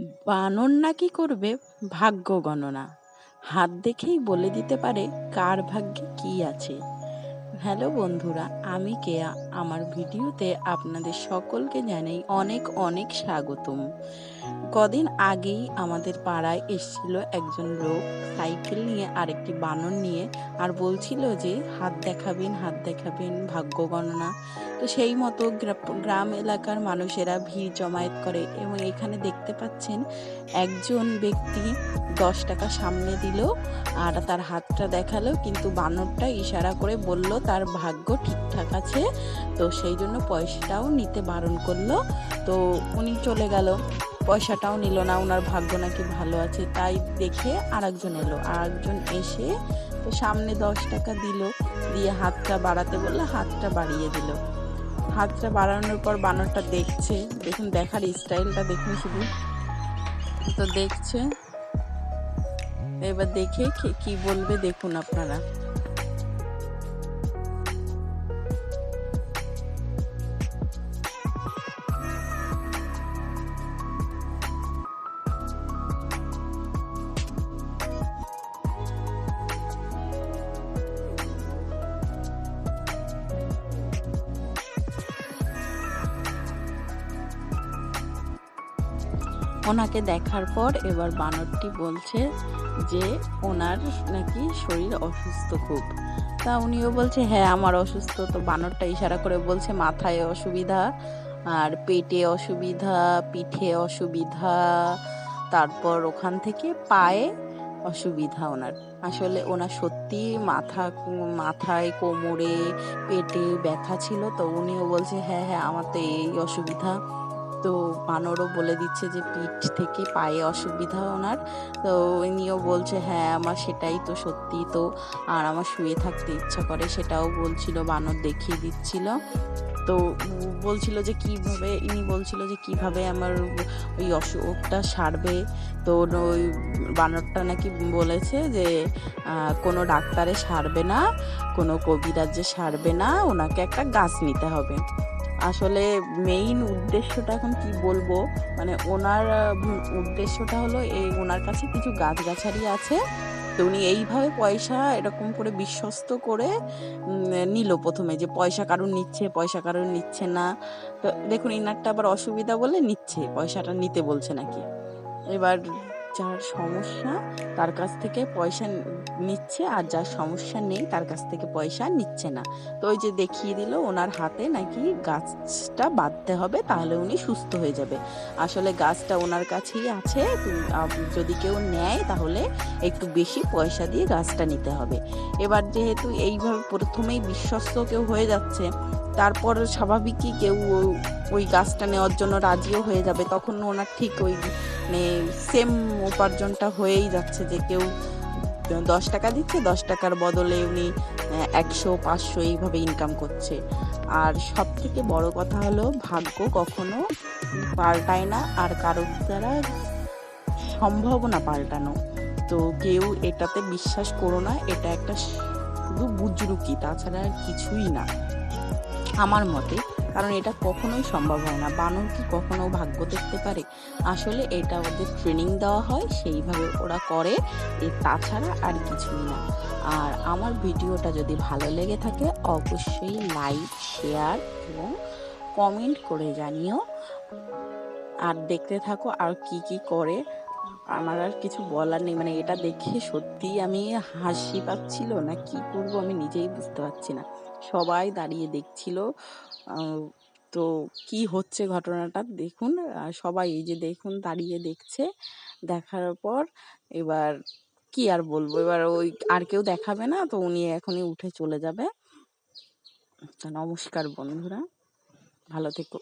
বানর নাকি করবে? ভাগ্য গণনা। হাত দেখেই বলে দিতে পারে কার ভাগ্যে কি আছে। হ্যালো বন্ধুরা, আমি কেয়া। আমার ভিডিওতে আপনাদের সকলকে জানাই অনেক অনেক স্বাগতম। কদিন আগেই আমাদের পাড়ায় এসেছিল একজন লোক সাইকেল নিয়ে আরেকটি বানর নিয়ে আর বলছিল যে, হাত দেখাবেন হাত দেখাবেন, ভাগ্য গণনা। তো সেই মতো গ্রাম এলাকার মানুষেরা ভিড় জমায়েত করে এবং এখানে দেখতে পাচ্ছেন একজন ব্যক্তি দশ টাকা সামনে দিল আর তার হাতটা দেখাল, কিন্তু বানরটা ইশারা করে বলল, তার ভাগ্য ঠিকঠাক আছে তো সেই জন্য পয়সাটাও নিতে বারণ করল। তো উনি চলে গেল। পয়সাটাও নিল না ওনার ভাগ্য নাকি ভালো আছে, তাই দেখে আরেকজন এলো। আরেকজন এসে তো সামনে দশ টাকা দিল, দিয়ে হাতটা বাড়াতে বললে, হাতটা বাড়িয়ে দিল। হাতটা বাড়ানোর পর বানরটা দেখছে, দেখুন দেখার স্টাইলটা, দেখুন শুধু। তো দেখছে, এবার দেখে কি বলবে দেখুন আপনারা। ওনাকে দেখার পর এবার বানরটি বলছে যে ওনার নাকি শরীর অসুস্থ খুব। তা উনিও বলছে হ্যাঁ আমার অসুস্থ। তো বানরটা ইশারা করে বলছে, মাথায় অসুবিধা, আর পেটে অসুবিধা, পিঠে অসুবিধা, তারপর ওখান থেকে পায়ে অসুবিধা ওনার। আসলে ওনার সত্যি মাথা মাথায় কোমরে, পেটে ব্যথা ছিল, তো উনিও বলছে হ্যাঁ হ্যাঁ আমার তো এই অসুবিধা। তো বানরও বলে দিচ্ছে যে পিঠ থেকে পায়ে অসুবিধা ওনার। তো উনিও বলছে হ্যাঁ আমার সেটাই তো সত্যি তো। আর আমার শুয়ে থাকতে ইচ্ছা করে। সেটাও বলছিল, বানর দেখিয়ে দিচ্ছিল। তো বলছিল যে কীভাবে, ইনি বলছিল যে কীভাবে আমার ওই অসুখটা সারবে। তো ওই বানরটা নাকি বলেছে যে কোনো ডাক্তারে সারবে না, কোনো কবিরাজ্যে সারবে না, ওনাকে একটা গাছ নিতে হবে। আসলে মেইন উদ্দেশ্যটা এখন কি বলব? মানে ওনার উদ্দেশ্যটা হলো এই ওনার কাছে কিছু গাছ গাছগাছালি আছে। তো উনি এইভাবে পয়সা এরকম করে বিশ্বস্ত করে নিল প্রথমে যে পয়সা কারণ নিচ্ছে, পয়সা কারণ নিচ্ছে না। তো দেখুন, ইনারটা আবার অসুবিধা বলে নিচ্ছে, পয়সাটা নিতে বলছে নাকি। এবার যার সমস্যা তার কাছ থেকে পয়সা নিচ্ছে আর যার সমস্যা নেই তার কাছ থেকে পয়সা নিচ্ছে না। তো ওই যে দেখিয়ে দিল ওনার হাতে নাকি গাছটা বাঁধতে হবে তাহলে উনি সুস্থ হয়ে যাবে। আসলে গাছটা ওনার কাছেই আছে যদি কেউ নেয় তাহলে একটু বেশি পয়সা দিয়ে গাছটা নিতে হবে। এবার যেহেতু এইভাবে প্রথমেই বিশ্বস্ত কেউ হয়ে যাচ্ছে, তারপর স্বাভাবিকই কেউ ওই গাছটা নেওয়ার জন্য রাজিও হয়ে যাবে, তখন ওনার ঠিক ওই মানে সেম উপার্জনটা হয়েই যাচ্ছে যে কেউ দশ টাকা দিচ্ছে, দশ টাকার বদলে উনি একশো, পাঁচশো এইভাবে ইনকাম করছে। আর সব থেকে বড় কথা হলো ভাগ্য কখনো পাল্টায় না আর কারোর দ্বারা সম্ভাবনা পাল্টানো। তো কেউ এটাতে বিশ্বাস করো না, এটা একটা শুধু বুজরুকি, তাছাড়া আর কিছুই না। আমার মতে কারণ এটা কখনোই সম্ভব হয় না। বানর কি কখনো ভাগ্য দেখতে পারে? আসলে এটা ওদের ট্রেনিং দেওয়া হয়, সেইভাবে ওরা করে। এ তাছাড়া আর কিছুই না। আর আমার ভিডিওটা যদি ভালো লেগে থাকে, অবশ্যই লাইক শেয়ার এবং কমেন্ট করে জানিও। আর দেখতে থাকো আর কি কি করে। আমার আর কিছু বলার নেই। মানে এটা দেখে সত্যি আমি হাসি পাচ্ছিল না, কি করব আমি নিজেই বুঝতে পারছি না। সবাই দাঁড়িয়ে দেখছিল। তো কি হচ্ছে ঘটনাটা দেখুন। সবাই এই যে দেখুন দাঁড়িয়ে দেখছে, দেখার পর এবার কি আর বলব? এবার ওই আর কেউ দেখাবে না, তো উনি এখনই উঠে চলে যাবে। নমস্কার বন্ধুরা, ভালো থেকো।